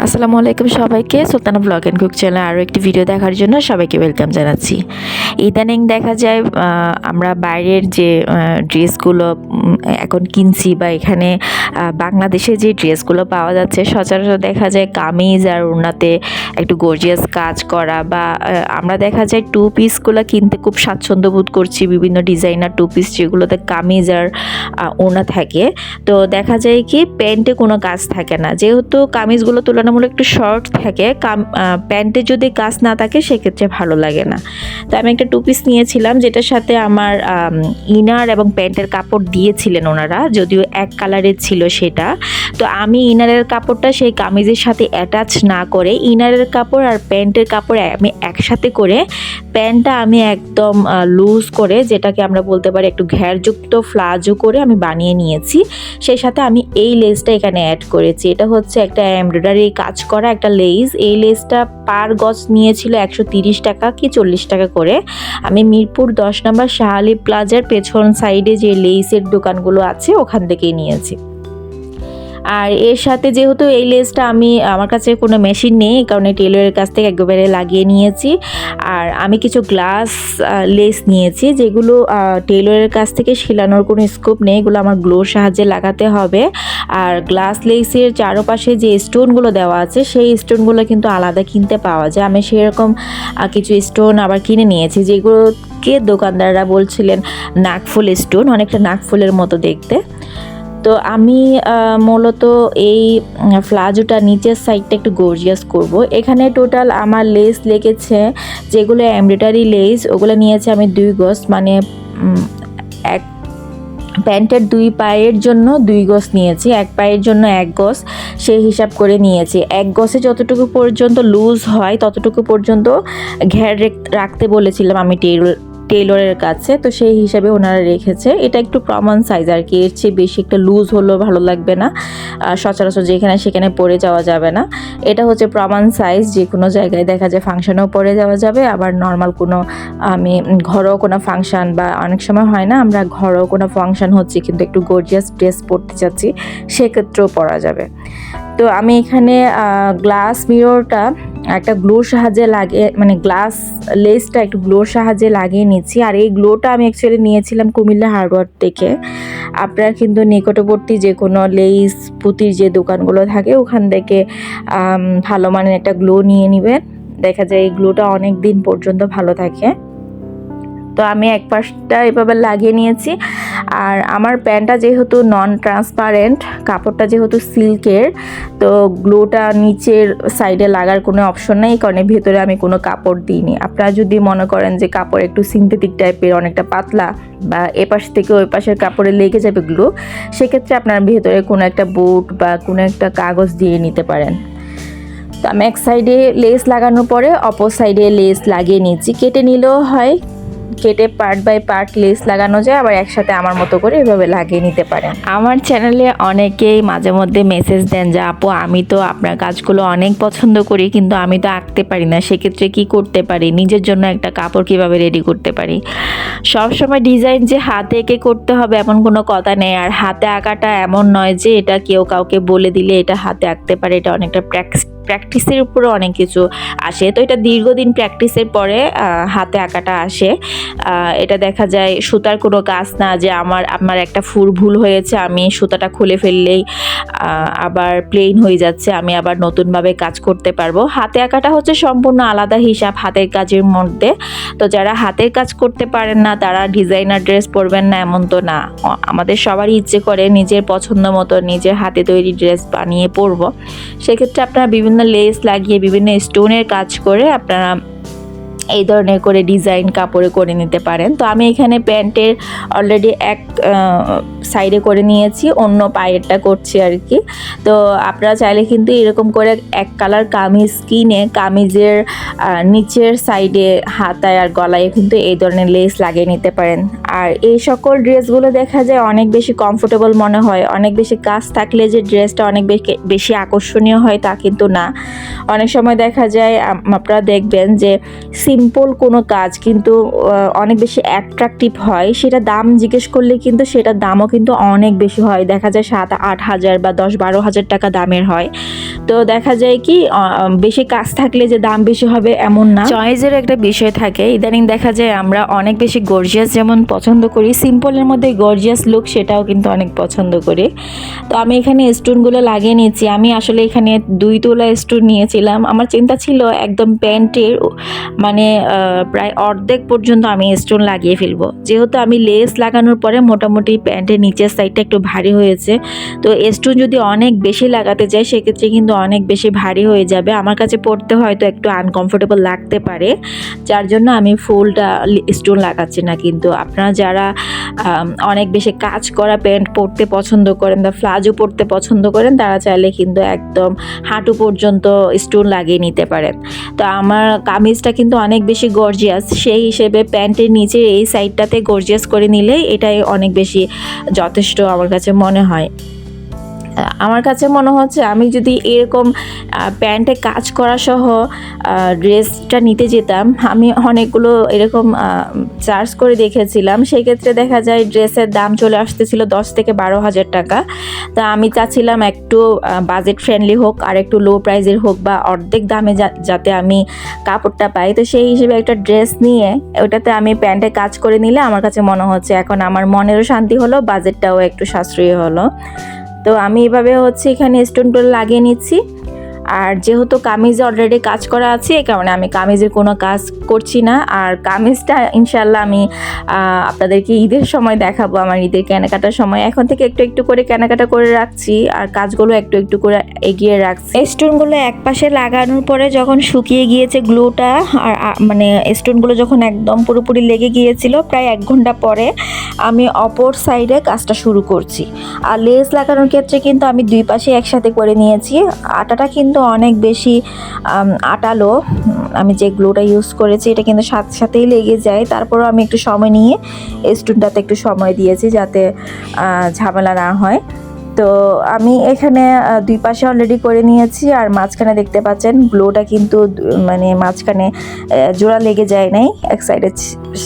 আসসালামু আলাইকুম সবাইকে সুলতানা ব্লগ অ্যান্ড কুক চ্যানেলে আরও একটি ভিডিও দেখার জন্য সবাইকে ওয়েলকাম জানাচ্ছি। ইদানিং দেখা যায় আমরা বাইরের যে ড্রেসগুলো এখন কিনছি বা এখানে বাংলাদেশে যে ড্রেসগুলো পাওয়া যাচ্ছে, সচরাচর দেখা যায় কামিজ আর ওনাতে একটু গর্জিয়াস কাজ করা বা আমরা দেখা যায় টু পিসগুলো কিনতে খুব স্বাচ্ছন্দ্য বোধ করছি, বিভিন্ন ডিজাইনার টু পিস যেগুলোতে কামিজ আর ওড়না থাকে। তো দেখা যায় কি প্যান্টে কোনো কাজ থাকে না। যেহেতু কামিজগুলো তুলনামূলক একটু শর্ট থাকে। প্যান্টে যদি কাজ না থাকে, সেক্ষেত্রে ভালো লাগে না। তো আমি একটা টু পিস নিয়েছিলাম, যেটার সাথে আমার ইনার এবং প্যান্টের কাপড় দিয়েছিলেন ওনারা, যদিও এক কালারের ছিল সেটা। তো আমি ইনারের কাপড়টা সেই কামিজের সাথে অ্যাটাচ না করে, ইনারের কাপড় আর প্যান্টের কাপড় আমি একসাথে করে, প্যান্টটা আমি একদম লুজ করে, যেটাকে আমরা বলতে পারি একটু ঘেরযুক্ত ফ্লাজও করে আমি বানিয়ে নিয়েছি। সেই সাথে আমি এই লেসটা এখানে অ্যাড করেছি। এটা হচ্ছে একটা এমব্রয়ডারি কাজ করা একটা লেস এই লেসটা পার গজ নিয়েছিল একশো টাকা কি চল্লিশ টাকা করে। আমি মিরপুর দশ নম্বর শাহালি প্লাজার পেছন সাইডে যে লেসের দোকানগুলো আছে, ওখান থেকেই নিয়েছি। আর এর সাথে যেহেতু এই লেসটা আমি, আমার কাছে কোনো মেশিন নেই কারণে টেলরের কাছ থেকে একেবারে লাগিয়ে নিয়েছি। আর আমি কিছু গ্লাস লেস নিয়েছি, যেগুলো টেলরের কাছ থেকে শিলানোর কোনো স্কোপ নেই, এগুলো আমার গ্লোর সাহায্যে লাগাতে হবে। আর গ্লাস লেসের চারপাশে যে স্টোনগুলো দেওয়া আছে, সেই স্টোনগুলো কিন্তু আলাদা কিনতে পাওয়া যায়। আমি সেরকম কিছু স্টোন আবার কিনে নিয়েছি, যেগুলোকে দোকানদাররা বলছিলেন, নাকফুল স্টোন অনেকটা নাকফুলের মতো দেখতে। তো আমি মূলত এই ফ্লাজোটা নিচের সাইডটা একটু গর্জিয়াস করব। এখানে টোটাল আমার লেস লেগেছে, যেগুলো এমব্রয়ডারি লেস ওগুলো নিয়েছে আমি দুই গজ মানে এক প্যান্টের দুই পায়ের জন্য দুই গজ নিয়েছি, এক পায়ের জন্য এক গজ সেই হিসাব করে নিয়েছি। এক গজে যতটুকু পর্যন্ত লুজ হয়, ততটুকু পর্যন্ত ঘের রাখতে বলেছিলাম আমি টেল টেলরের কাছে, তো সেই হিসাবে ওনারা রেখেছে। এটা একটু প্রমাণ সাইজ আর কি, এর চেয়ে বেশি একটা লুজ হলেও ভালো লাগবে না। সচরাচর যেখানে সেখানে পরে যাওয়া যাবে না। এটা হচ্ছে প্রমাণ সাইজ যে কোনো জায়গায় দেখা যায় ফাংশনেও পরে যাওয়া যাবে। আবার নর্মাল কোনো, আমি, ঘরোয়া কোনো ফাংশন বা অনেক সময় হয় না, আমরা ঘরোয়া কোনো ফাংশন হচ্ছে, কিন্তু একটু গর্জিয়াস ড্রেস পরতে চাচ্ছি, সেক্ষেত্রেও পরা যাবে। তো আমি এখানে গ্লাস মিররটা একটা গ্লোর সাহায্যে লাগে মানে গ্লাস লেসটা একটু গ্লোর সাহায্যে লাগিয়ে নিচ্ছি। আর এই গ্লোটা আমি অ্যাকচুয়ালি নিয়েছিলাম কুমিল্লা হার্ডওয়ার থেকে। আপনারা কিন্তু নিকটবর্তী যে কোনো লেস, পুঁতির যে দোকানগুলো থাকে, ওখান থেকে ভালো মানের একটা গ্লো নিয়ে নেবেন। দেখা যায় এই গ্লোটা অনেক দিন পর্যন্ত ভালো থাকে। তো আমি এক পাশটা এভাবে লাগিয়ে নিয়েছি। আর আমার প্যান্টটা যেহেতু নন ট্রান্সপারেন্ট কাপড়টা যেহেতু সিল্কের, তো গ্লোটা নিচের সাইডে লাগার কোনো অপশন নেই কারণে ভেতরে আমি কোনো কাপড় দিইনি। আপনারা যদি মনে করেন যে কাপড় একটু সিনথেটিক টাইপের অনেকটা পাতলা, বা এ পাশ থেকে ওই পাশের কাপড়ে লেগে যাবে গ্লো সেক্ষেত্রে আপনারা ভেতরে কোনো একটা বুট বা কোনো একটা কাগজ দিয়ে নিতে পারেন। তো আমি এক সাইডে লেস লাগানোর পরে, অপর সাইডে লেস লাগিয়ে নিচ্ছি কেটে নিলেও হয় কেটে পার্ট বাই পার্ট লেস লাগানো যায়, আবার একসাথে আমার মতো করে এভাবে লাগিয়ে নিতে পারেন। আমার চ্যানেলে অনেকেই মাঝে মধ্যে মেসেজ দেন যে, আপু, আমি তো আপনার কাজগুলো অনেক পছন্দ করি, কিন্তু আমি তো আঁকতে পারি না। সেক্ষেত্রে কি করতে পারি? নিজের জন্য একটা কাপড় কীভাবে রেডি করতে পারি? সব সময় ডিজাইন যে হাতে এঁকে করতে হবে এমন কোনো কথা নেই। আর হাতে আঁকাটা এমন নয় যে এটা কেউ কাউকে বলে দিলে এটা হাতে আঁকতে পারে, এটা অনেকটা প্র্যাকটিস প্র্যাকটিসের উপরে অনেক কিছু আসে। তো এটা দীর্ঘদিন প্র্যাকটিসের পরে হাতে আঁকাটা আসে। এটা দেখা যায় সুতার কোনো কাজ না যে আমার আমার একটা ফুল ভুল হয়েছে, আমি সুতাটা খুলে ফেললেই আবার প্লেন হয়ে যাচ্ছে, আমি আবার নতুনভাবে কাজ করতে পারব। হাতে আঁকাটা হচ্ছে সম্পূর্ণ আলাদা হিসাব হাতের কাজের মধ্যে। তো যারা হাতের কাজ করতে পারেন না, তারা ডিজাইনার ড্রেস পরবেন না, এমন তো না। আমাদের সবারই ইচ্ছে করে নিজের পছন্দ মতো নিজের হাতে তৈরি ড্রেস বানিয়ে পরবো। সেক্ষেত্রে আপনারা বিভিন্ন লেস লাগিয়ে বিভিন্ন স্টোনের কাজ করে আপনারা এই ধরনের করে ডিজাইন কাপড়ে করে নিতে পারেন। তো আমি এখানে প্যান্টের অলরেডি এক সাইডে করে নিয়েছি, অন্য পায়েরটা করছি আর কি। তো আপনারা চাইলে কিন্তু এরকম করে এক কালার কামিজ কিনে কামিজের নিচের সাইডে হাতায় আর গলায় কিন্তু এই ধরনের লেস লাগিয়ে নিতে পারেন। আর এই সকল ড্রেসগুলো দেখা যায় অনেক বেশি কমফোর্টেবল মনে হয়, অনেক বেশি কাজ থাকলে যে ড্রেসটা অনেক বেশি আকর্ষণীয় হয় তা কিন্তু না। অনেক সময় দেখা যায় আপনারা দেখবেন যে সিম্পল কোনো কাজ কিন্তু অনেক বেশি অ্যাট্রাকটিভ হয়। সেটা দাম জিজ্ঞেস করলে কিন্তু সেটার দামও কিন্তু অনেক বেশি হয়। দেখা যায় সাত আট হাজার বা দশ বারো হাজার টাকা দামের হয়। তো দেখা যায় কি বেশি কাজ থাকলে যে দাম বেশি হবে এমন না। চয়েসের একটা বিষয় থাকে। ইদানিং দেখা যায় আমরা অনেক বেশি গর্জিয়াস যেমন পছন্দ করি। সিম্পলের মধ্যে গর্জিয়াস লুক সেটাও কিন্তু অনেক পছন্দ করি। তো আমি এখানে স্টোনগুলো লাগিয়ে নিয়েছি। আমি আসলে এখানে দুই তোলা স্টোন নিয়েছিলাম। আমার চিন্তা ছিল একদম প্যান্টের মানে প্রায় অর্ধেক পর্যন্ত আমি স্টোন লাগিয়ে ফেলব। যেহেতু আমি লেস লাগানোর পরে মোটামুটি প্যান্টের নিচের সাইডটা একটু ভারী হয়েছে। তো স্টোন যদি অনেক বেশি লাগাতে যাই, সেক্ষেত্রে কিন্তু অনেক বেশি ভারী হয়ে যাবে। আমার কাছে পড়তে হয়তো একটু আনকমফোর্টেবল লাগতে পারে। যার জন্য আমি ফুলটা স্টোন লাগাচ্ছি না কিন্তু। আপনারা যারা অনেক বেশি কাজ করা প্যান্ট পরতে পছন্দ করেন বা ফ্লাজও পরতে পছন্দ করেন, তারা চাইলে কিন্তু একদম হাঁটু পর্যন্ত স্টোন লাগিয়ে নিতে পারেন। তো আমার কামিজটা কিন্তু অনেক বেশি গর্জিয়াস সেই হিসেবে প্যান্টের নিচে এই সাইডটাতে গর্জিয়াস করে নিলে এটাই অনেক বেশি যথেষ্ট আমার কাছে মনে হয়। আমার কাছে মনে হচ্ছে আমি যদি এরকম প্যান্টে কাজ করা সহ ড্রেসটা নিতে যেতাম, আমি অনেকগুলো এরকম চার্জ করে দেখেছিলাম। সেই ক্ষেত্রে দেখা যায় ড্রেসের দাম চলে আসতেছিল দশ থেকে বারো হাজার টাকা। তা আমি চাচ্ছিলাম একটু বাজেট ফ্রেন্ডলি হোক, আর একটু লো প্রাইজের হোক, বা অর্ধেক দামে যাতে আমি কাপড়টা পাই। তো সেই হিসেবে একটা ড্রেস নিয়ে, ওটাতে আমি প্যান্টে কাজ করে নিলে আমার কাছে মনে হচ্ছে এখন আমার মনেরও শান্তি হলো বাজেটটাও একটু সাশ্রয়ী হলো। তো আমি এভাবে হচ্ছে এখানে স্টোন টোল লাগিয়ে নিচ্ছি। আর যেহেতু কামিজে অলরেডি কাজ করা আছে, এই কারণে আমি কামিজের কোনো কাজ করছি না। আর কামিজটা ইনশাল্লাহ আমি আপনাদেরকে ঈদের সময় দেখাবো। আমার ঈদের কেনাকাটার সময় এখন থেকে একটু একটু করে কেনাকাটা করে রাখছি আর কাজগুলো একটু একটু করে এগিয়ে রাখছি। স্টোনগুলো এক পাশে লাগানোর পরে যখন শুকিয়ে গিয়েছে গ্লুটা, আর মানে স্টোনগুলো যখন একদম পুরোপুরি লেগে গিয়েছিল, প্রায় এক ঘণ্টা পরে আমি অপর সাইডে কাজটা শুরু করছি। আর লেস লাগানোর ক্ষেত্রে কিন্তু আমি দুই পাশে একসাথে করে নিয়েছি। আটাটা কিন্তু অনেক বেশি আটালো, আমি যে গ্লুটা ইউজ করেছি এটা কিন্তু সাথে সাথেই লেগে যায়। তারপরও আমি একটু সময় নিয়ে স্টোনটাতে একটু সময় দিয়েছি যাতে ঝামেলা না হয়। তো আমি এখানে দুই পাশে অলরেডি করে নিয়েছি আর মাঝখানে দেখতে পাচ্ছেন গ্লোটা কিন্তু মানে মাঝখানে জোড়া লেগে যায় নাই, এক সাইডের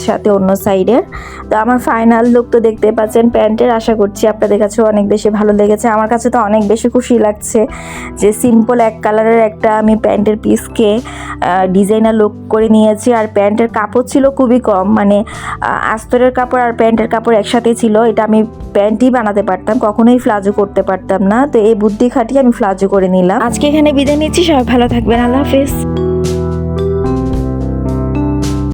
সাথে অন্য সাইডের তো আমার ফাইনাল লুক তো দেখতে পাচ্ছেন প্যান্টের, আশা করছি আপনাদের কাছেও অনেক বেশি ভালো লেগেছে। আমার কাছে তো অনেক বেশি খুশি লাগছে যে সিম্পল এক কালারের একটা আমি প্যান্টের পিসকে ডিজাইনার লুক করে নিয়েছি। আর প্যান্টের কাপড় ছিল খুবই কম মানে আস্তরের কাপড় আর প্যান্টের কাপড় একসাথে ছিল। এটা আমি প্যান্টই বানাতে পারতাম, কখনোই ফ্লাজো করতে পারতাম না, তো এই বুদ্ধি খাটিয়ে আমি ফ্লাজো করে নিলাম। আজকে এখানে বিদায় নিচ্ছি, সবাই ভালো থাকবেন, আল্লাহ হাফিজ।